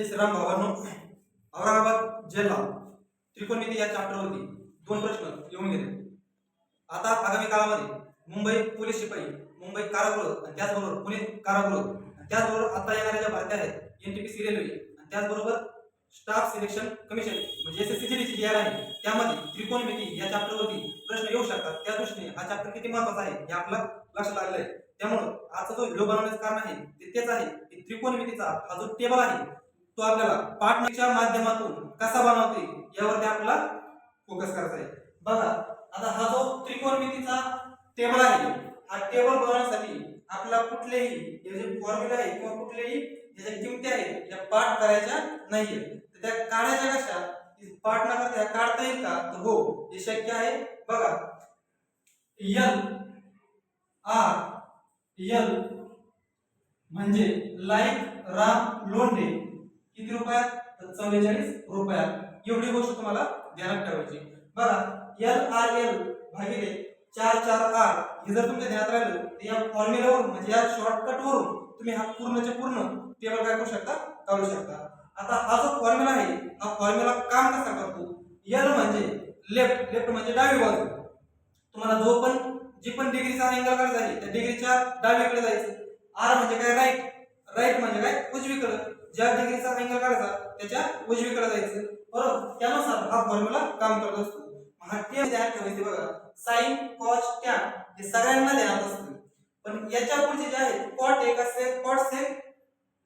जय श्रीराम भावांनो औरंगाबाद जिल्हा त्रिकोणमिती या चॅप्टरवरती दोन प्रश्न येऊन गेले. आता आगामी काळामध्ये मुंबई पोलीस शिपाई मुंबई कारागृह आणि त्याचबरोबर पुणे कारागृह आणि त्याचबरोबर आता येणाऱ्या ज्या भरत्या आहेत एनटीपीसी रेल्वे आणि त्याचबरोबर स्टाफ सिलेक्शन कमिशन म्हणजे S S C G R आहे त्यामध्ये त्रिकोणमिती या चॅप्टरवरती प्रश्न येऊ शकतात. त्या दृष्टीने हा चॅप्टर किती महत्त्वाचा आहे हे आपलं लक्षात आलेलं आहे. त्यामुळं आजचा जो व्हिडिओ बनवण्याचं कारण आहे ते तेच आहे की त्रिकोणमितीचा हा जो टेबल आहे तो आपल्याला पार्टनरच्या माध्यमातून कसा बनवते यावरती आपला फोकस करायचा आहे. बघा आता हा जो त्रिकोणमितीचा टेबल आहे हा टेबल बनवण्यासाठी आपल्याला कुठलेही हे जे फॉर्म्युला आहे किंवा कुठलेही ज्या किमती आहेत या पाठ करायच्या नाहीये. तर त्या काढायच्या कशा? पाठ न करता काढता येईल का? तर हो हे शक्य आहे. बघा एल आर एल म्हणजे लाईक राम लोंढे. किती रुपयात? तर चव्वेचाळीस रुपयात. एवढी गोष्ट तुम्हाला ध्यानात ठेवायची. बघा एल आर एल भागिले चार चार आर हे जर तुमच्या ध्यानात राहिलं तर या फॉर्म्युलावरून म्हणजे या शॉर्टकट वरून तुम्ही हा पूर्णचे पूर्ण टेबल काय करू शकता? काढू शकता. आता हा जो फॉर्म्युला आहे हा फॉर्म्युला काम कसा करतो? एल म्हणजे लेफ्ट लेफ्ट म्हणजे डावी बाजू. तुम्हाला जो पण जी पण डिग्रीचा अँगल काढायचा आहे त्या डिग्रीच्या डावीकडे जायचं. आर म्हणजे काय? राईट राईट म्हणजे काय? उजवीकडे. ज्या डिग्रीचा अँगल काढायचा त्याच्या उजवीकडे जायचं. बरोबर? त्यानुसार हा फॉर्म्युला काम करत असतो. हा टे ध्यान ठेवायचे बघा साईन कॉच टॅन हे सगळ्यांना देण्यात असते. पण याच्या पुढचे जे आहेत कॉट एक असेल कॉट सेक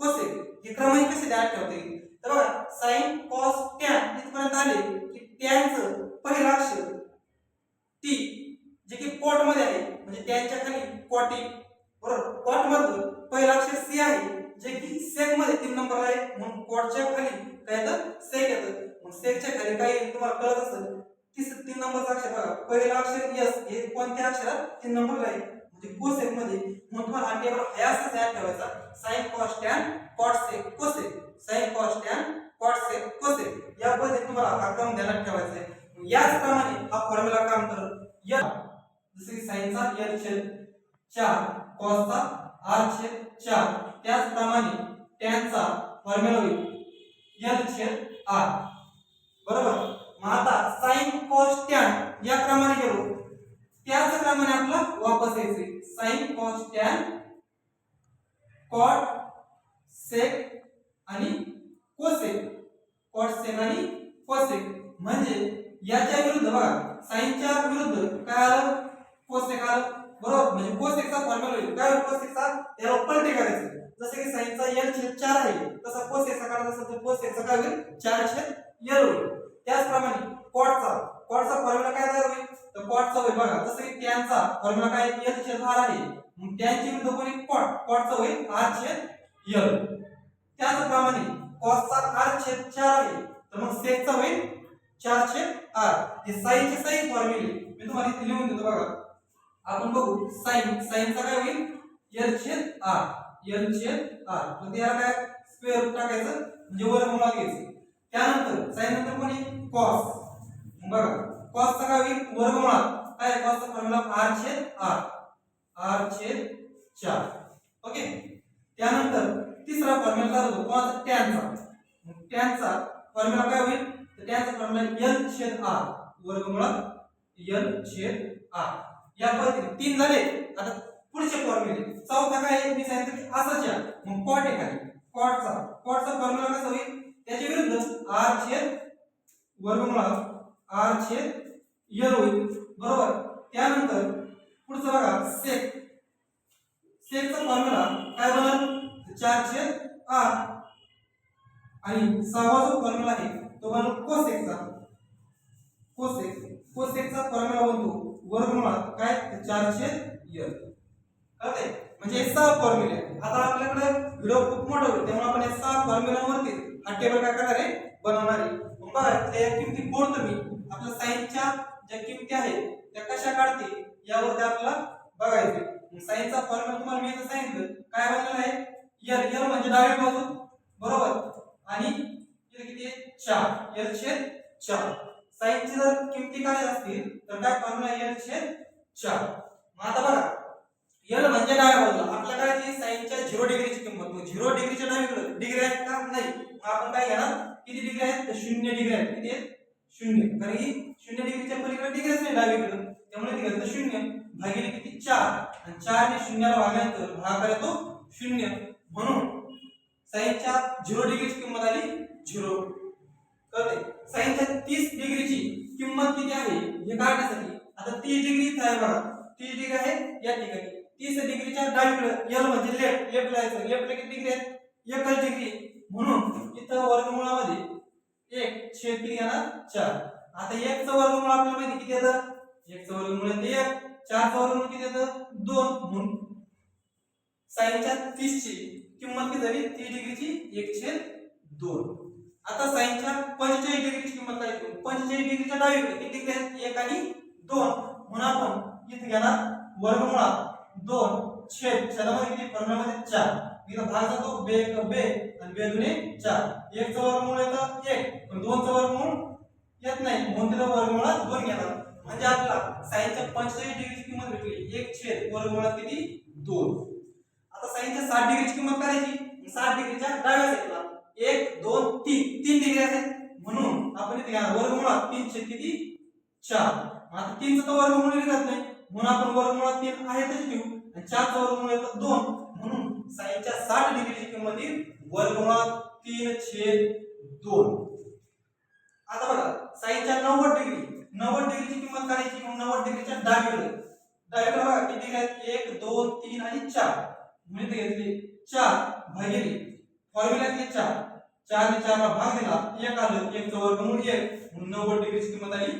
कोसेक हे क्रमांक कसे तयार ठेवता येईल? तर बघा साईन कॉस टॅन इथपर्यंत आले की टॅनचं पहिलं अक्षर टी जे की कॉटमध्ये आहे. म्हणजे टॅनच्या खाली कॉटी. बरोबर? कॉट मधलं पहिलं अक्षर सी आहे जे की सेकमध्ये. तीन नंबर आहे. म्हणून कॉटच्या खाली काय येतं? सेक येतं. मग सेकच्या खाली काय येईल? तुम्हाला कळत असेल. तीस तीन नंबरचा अक्षर बघा. पहिलं अक्षर यस हे कोणत्या अक्षरात? तीन नंबरला आहे. म्हणजे कोसेकमध्ये. मग तुम्हाला हा टेबल हयास तयार ठेवायचा. Sine cos and cot sec cosec sine cos and cot sec cosec या पद्धतीने तुम्हाला हा क्रम ध्यानात ठेवायचा आहे. याचप्रमाणे हा फॉर्म्युला काम करत या जसे की साइनचा एल छेद चार. कॉसचा आर छेद चार. त्याचप्रमाणे टॅनचा फॉर्म्युला होईल. एल छेद आर बरोबर? मग आता साईन कॉस टॅन या क्रमाने गेलो त्याच क्रमाने आपला वापस यायचे sine cos tan cot sec आणि कोसेक कॉट सेक आणि कोसेक म्हणजे याच्या विरुद्ध बघा. साईनच्या विरुद्ध काय आलं? कोसेक आलं. बरोबर? म्हणजे कोसेकचा फॉर्म्युला होईल. काय कोसेकचा त्याला पलटे करायचं जसं की साईनचा एल छेद चार आहे. तसा कोसेकचा काढायचा असेल तर कोसेकचा काय होईल चार छेद एल होईल. त्याचप्रमाणे कॉटचा कॉटचा फॉर्म्युला काय तयार होईल? तर कॉटचा होईल बघा. जसं की टॅनचा फॉर्म्युला काय? एल छेद आर आहे. मग टॅनची विरुद्ध कोणी कॉट कॉटचा होईल आर छेद एल त्याचप्रमाणे कॉसचा आर छेद चार आहे. तर मग सेकचा होईल चार छेद आर हे साईनचे साईन फॉर्म्युले मी तुम्हाला इथे लिहून देतो बघा. आपण बघू. साईन साईनचा काय होईल? एल छेद आर एन छेद आर म्हणजे याला काय? स्क्वेअर रूट टाकायचं. म्हणजे वर्गमूळ घ्यायचं. त्यानंतर साईन नंतर कोणी? कॉस बघा. कॉसचा काय होईल? वर्गमुळात काय कॉसचा फॉर्म्युला आर छेद आर आर छेद चार. ओके त्यानंतर तिसरा फॉर्म्युला चालू होतो? कोणाचा? टॅनचा टॅनचा फॉर्म्युला काय होईल? तर टॅनचा फॉर्म्युला एन छेद आर वर्गमुळात एन छेद आर या पद्धतीने तीन झाले. आता पुढचे फॉर्म्युले चौथा काय मी सांगितलं की असाच्या. मग कॉट आहे. खाली कॉटचा कॉटचा फॉर्म्युला कसा होईल? त्याच्या विरुद्ध आर छेद वर्गमुळात आर छेद यल होईल. बरोबर? त्यानंतर पुढचं बघा सेक सेकचा फॉर्म्युला काय बनल? चार छेद आर आणि सहावा जो फॉर्म्युला आहे तो बनल कोसेकचा कोसेक कोसेकचा फॉर्म्युला बनतो. वर्गमुळात काय? तर चार छेद यल कळते म्हणजे सहा फॉर्म्युले आता आपल्याकडे व्हिडिओ खूप मोठा होईल त्यामुळे आपण या सहा फॉर्म्युलावरती हा टेबल काय करणार आहे? बनवणार आहे. मग बघा त्या किमती बोलतो मी आपल्या सायन्सच्या ज्या किमती आहेत त्या कशा काढते यावरती आपल्याला बघायचे सायन्सचा फॉर्म्युला तुम्हाला मी आता सांगितलं. काय बनलेला आहे? एल एल म्हणजे डावी बाजू. बरोबर? आणि किती चार. एल छेद चार. सायन्सची जर किमती काय असतील तर काय फॉर्म्युला एल छेद चार. मग आता बघा एल म्हणजे डाव्या बाजूला आपल्या काय साईनच्या झिरो डिग्रीची किंमत. मग झिरो डिग्रीच्या डावीकडे डिग्री आहेत का? नाही. मग आपण काय घेणार? किती डिग्री आहेत? तर शून्य डिग्री आहेत. किती आहेत? शून्य. कारण की शून्य डिग्रीच्या पलीकडे डिग्रीच नाही डावीकडे. त्यामुळे तिकडे तर शून्य भागिले किती? चार. आणि चार ने शून्याला भागल्यानंतर भागाकार येतो शून्य. म्हणून साईनच्या झिरो डिग्रीची किंमत आली झिरो कळते साईनच्या तीस डिग्रीची किंमत किती आहे? हे काढण्यासाठी. आता तीस डिग्री इथं आहे बघा तीस डिग्री आहे या ठिकाणी. तीस डिग्रीच्या डावीकडे एल म्हणजे लेफ्ट लेफ्ट लायचं लेफ्टला किती डिग्री आहे एकच डिग्री. म्हणून इथं वर्गमुळामध्ये एक छेद किती येणार चार. आता एकचं वर्गमुळ आपल्याला माहिती किती येतं? एकचं वर्गमुळ येते एक. चारचं वर्गमुळ किती येतं? दोन. म्हणून साईनच्या तीसची किंमत किती झाली? तीस डिग्रीची एक छेद दोन. आता साईनच्या पंचेचाळीस डिग्रीची किंमत काय पंचेचाळीस डिग्रीच्या डावीकडे किती डिग्री आहेत? एक आणि दोन. म्हणून आपण इथे घेणार वर्गमुळात. दोन छेद छेदामध्ये किती? फॉर्म्युलामध्ये चार. इथं भाग जातो बे एक बे आणि बे दुने चार. एक वर्गमूळ येतं एक. पण दोनचं वर्गमूळ येत नाही. म्हणून तिथं वर्गमुळात दोन घेणार. म्हणजे आपला साईनच्या पंचेचाळीस डिग्रीची किंमत भेटली. एक छेद वर्गमुळात किती? दोन. आता साईनच्या साठ डिग्रीची किंमत करायची साठ डिग्रीच्या डाव्या साईडला. एक दोन तीन. तीन डिग्री असेल. म्हणून आपण इथे घ्या वर्गमुळात तीन छेद किती? चार. आता तीनचं तर वर्गमूळ निघत नाही. म्हणून आपण वर्गमुळात तीन आहेतच ठेवू आणि चारचं वर्गमूळ येतं दोन. म्हणून साईनच्या साठ डिग्रीची किंमत येईल वर्गमुळात तीन छेद दोन. आता बघा साईनच्या नव्वद डिग्री. नव्वद डिग्रीची किंमत काढायची मग नव्वद डिग्रीच्या डावीकडे. डावीकडे बघा किती डिग्री एक दोन तीन आणि चार. म्हणजे घेतली घेतले चार भागिले. फॉर्म्युला घेतले चार. चार ने चारला भाग दिला. एक आलं एक वर्गमूळ एक. म्हणून नव्वद डिग्रीची किंमत आली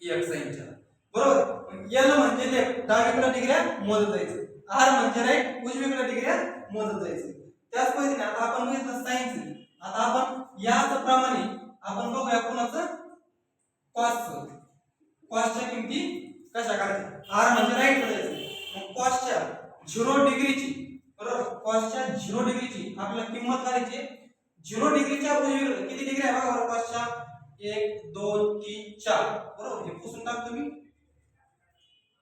एक साईनच्या बरोबर? एल म्हणजे लेफ्ट डावीकडे डिग्र्या मोजत जायचं. आर म्हणजे राईट उजवीकडे डिग्र्या मोजत जायचं. त्याच पद्धतीने आता आपण बघितलं सायन्स आता आपण याच प्रमाणे आपण बघूया कोणाचं? कॉस्टचं कॉस्टच्या किमती कशा काढायच्या? आर म्हणजे राईट जायचं. मग कॉस्टच्या झिरो डिग्रीची बरोबर? कॉस्टच्या झिरो डिग्रीची आपल्याला किंमत काढायची झिरो डिग्रीच्या उजवीकडे किती डिग्री आहे? बघा बरोबर कॉस्टच्या एक दोन तीन चार. बरोबर? हे पुसून टाकतो मी.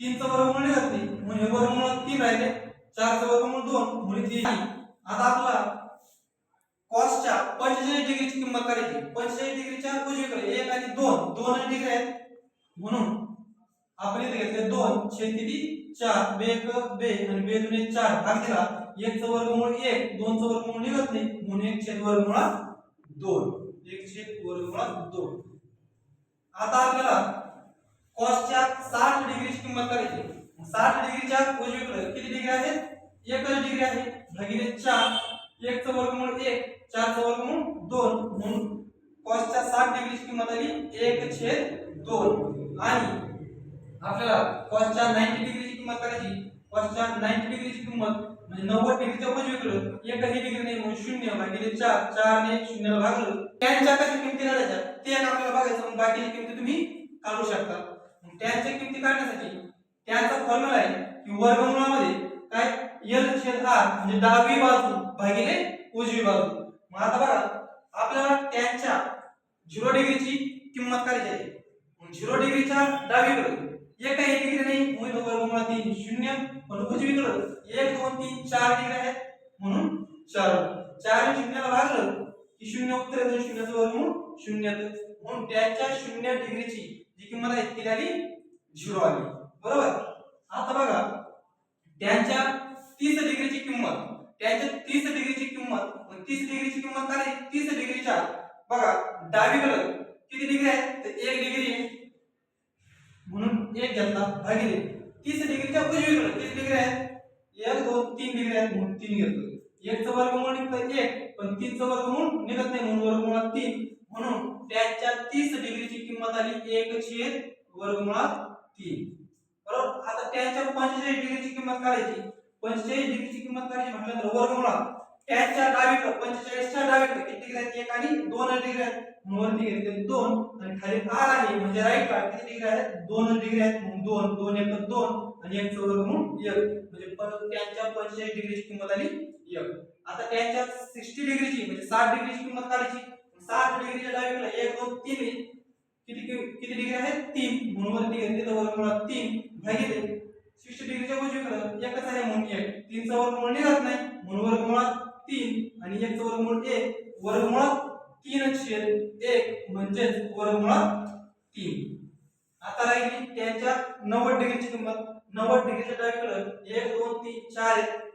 तीनचं वर्गमूळ निघत नाही. म्हणून हे वर्गमूळ तीन राहिले. चारचं वर्गमूळ दोन. म्हणून तीन आता आपला कॉसच्या पंचेचाळीस डिग्रीची किंमत करायची. पंचेचाळीस डिग्रीच्या उजवीकडे. एक आणि दोन. दोन डिग्री आहेत. म्हणून आपण इथे घेतले दोन. छेद किती? चार. बे एक बे आणि बे दुने चार. भाग दिला एकचं वर्गमूळ एक. दोनचं वर्गमूळ निघत नाही. म्हणून एक छेद वर्गमुळात दोन. एक छेद वर्गमुळात दोन. आता आपल्याला कॉसच्या साठ डिग्रीची किंमत करायची. साठ डिग्रीच्या उजवीकडे किती डिग्री आहे? एकच डिग्री आहे. भागिले चार. एक चा वर्गमूळ एक चार चा वर्गमूळ दोन. म्हणून कॉसच्या साठ डिग्रीची किंमत आली एक छेद दोन. आणि आपल्याला कॉसच्या नाईन्टी डिग्रीची किंमत करायची. कॉसच्या नाईन्टी डिग्रीची किंमत म्हणजे नव्वद डिग्रीच्या उजवीकडे एकही डिग्री नाही म्हणून शून्य भागिले चार. चार ने शून्याला भागलं. त्यांच्या कशा किमती काढायच्या ते आपल्याला बघायचं. बाकीची किमती तुम्ही काढू शकता. मग त्यांच्या किमती काढण्यासाठी? त्यांचा फॉर्म्युला आहे की वर्गमुळामध्ये काय? एल छेद आर म्हणजे डावी बाजू भागिले उजवी बाजू. मग आता बघा आपल्याला त्यांच्या झिरो डिग्रीची किंमत काढायची आहे. मग झिरो डिग्रीच्या डावीकडे एकही डिग्री नाही? म्हणून वर्गमुळात तीन शून्य. पण उजवीकडे एक दोन तीन चार डिग्री आहेत म्हणून चार. चार शून्याला भागलं की शून्य उत्तर येतं शून्याचं वर्गमूळ शून्य म्हणून त्याच्या शून्य डिग्रीची जी किंमत आहे ती आली झिरो आली. बरोबर? आता त्यांच्या तीस डिग्रीची किंमत, त्यांच्या तीस डिग्रीची किंमत, मग तीस डिग्रीची किंमत काय आहे? तीस डिग्रीच्या बघा डावीकडे किती डिग्री आहे? तर एक डिग्री म्हणून एक घेतला, भागिले. तीस डिग्रीच्या उजवीकडे किती डिग्री आहेत एक, दोन, तीन डिग्री आहेत म्हणून तीन घेतलं. एकचं वर्गमूळ निघतं एक, पण तीनचं वर्गमूळ निघत नाही म्हणून वर्गमुळात तीन. त्यांच्या तीस डिग्रीची किंमत आली एक छेद वर्गमुळात तीन. बरोबर? आता त्यांच्या पंचेचाळीस डिग्रीची किंमत काढायची. पंचेचाळीस डिग्रीची किंमत काढायची म्हटल्यानंतर वर्गमुळात. त्याच्या डावीकडे पंचेचाळीसच्या डावीकडे किती डिग्री आहेत एक आणि दोन डिग्री आहेत म्हणून वरती घेतले दोन. आणि खाली आर आहे म्हणजे राईटला किती डिग्री आहेत दोन डिग्री आहेत म्हणून दोन दोन एक दोन आणि एक चौरग म्हणून एक. म्हणजे परत त्यांच्या पंचेचाळीस डिग्रीची किंमत आली एक. आता त्यांच्या सिक्स्टी डिग्रीची म्हणजे साठ डिग्रीची किंमत काढायची. साठ डिग्रीच्या डावीकडे एक दोन तीन किती किती डिग्री आहे तीन. म्हणून वरती घेतली तर वर्गमुळात तीन भागिले सिक्स्टी डिग्रीच्या उजवीकडे. एकच आहे म्हणून एक. तीनचा वर्गमूळ निघत नाही. म्हणून वर्गमुळात तीन आणि एकचं वर्गमूळ एक. वर्गमुळात तीन छेद एक म्हणजेच वर्गमुळात तीन. आता राहिली त्यांच्या नव्वद डिग्रीची किंमत. नव्वद डिग्रीच्या डावीकडे एक दोन तीन चार आहेत.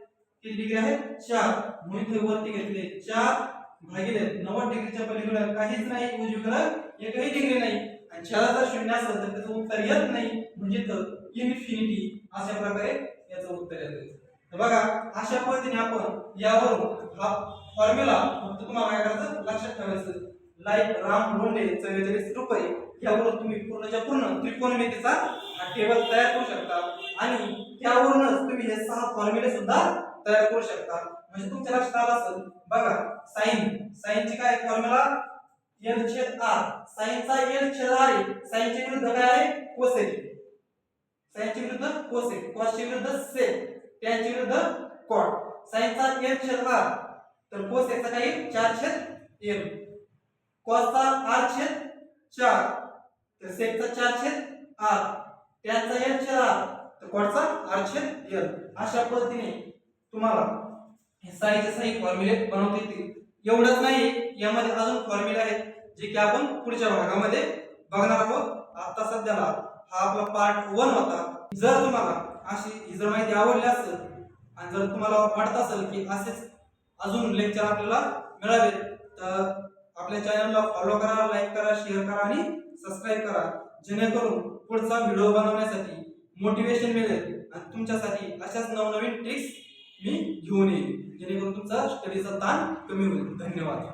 किती डिग्री आहे? चार. म्हणून इथे वरती घेतले चार भागिले नव्वद डिग्रीच्या पलीकडे काहीच नाही. उजवीकडे एकही डिग्री नाही. आणि चाराचा जर शून्य असेल तर त्याचं उत्तर येत नाही. म्हणजे तर इन्फिनिटी अशा प्रकारे याचं उत्तर येतं. तर बघा अशा पद्धतीने आपण यावरून हा फॉर्म्युला फक्त तुम्हाला काय करायचं? लक्षात ठेवायचं. लाईक राम लोंढे चव्वेचाळीस रुपये. यावरून तुम्ही पूर्णच्या पूर्ण त्रिकोणमितीचा हा टेबल तयार करू शकता. आणि त्यावरूनच तुम्ही हे सहा फॉर्म्युले सुद्धा तयार करू शकता. म्हणजे तुमच्या लक्षात आलं असेल बघा साईन. साइनची काय फॉर्म्युला एल छेद आर साइनचा एल छेद आर आहे. साइनच्या विरुद्ध काय आहे? कोसेक साईनचे विरुद्ध कोसेक कॉसच्या विरुद्ध सेक टॅनच्या विरुद्ध कॉट साईनचा एल छेद आर तर कोसेकचा काय चार छेद एल कॉसचा आर छेद चार. तर सेकचा चार छेद आर टॅनचा एल छेद आर तर कॉटचा आर छेद एल अशा पद्धतीने तुम्हाला हे साईचे साई फॉर्म्युले बनवता येतील एवढंच नाही यामध्ये अजून फॉर्म्युले आहेत जे की आपण पुढच्या भागामध्ये बघणार आहोत. आता सध्याला हा आपला पार्ट वन होता. जर तुम्हाला अशी ही जर माहिती आवडली असेल आणि जर तुम्हाला वाटत असेल की असेच अजून लेक्चर आपल्याला मिळावे तर आपल्या चॅनलला फॉलो करा लाईक करा शेअर करा आणि सबस्क्राईब करा. जेणेकरून पुढचा व्हिडिओ बनवण्यासाठी मोटिवेशन मिळेल आणि तुमच्यासाठी अशाच नवनवीन ट्रिक्स मी घेऊन येईन. जेणेकरून तुमचा स्टडीचा ताण कमी होईल. धन्यवाद.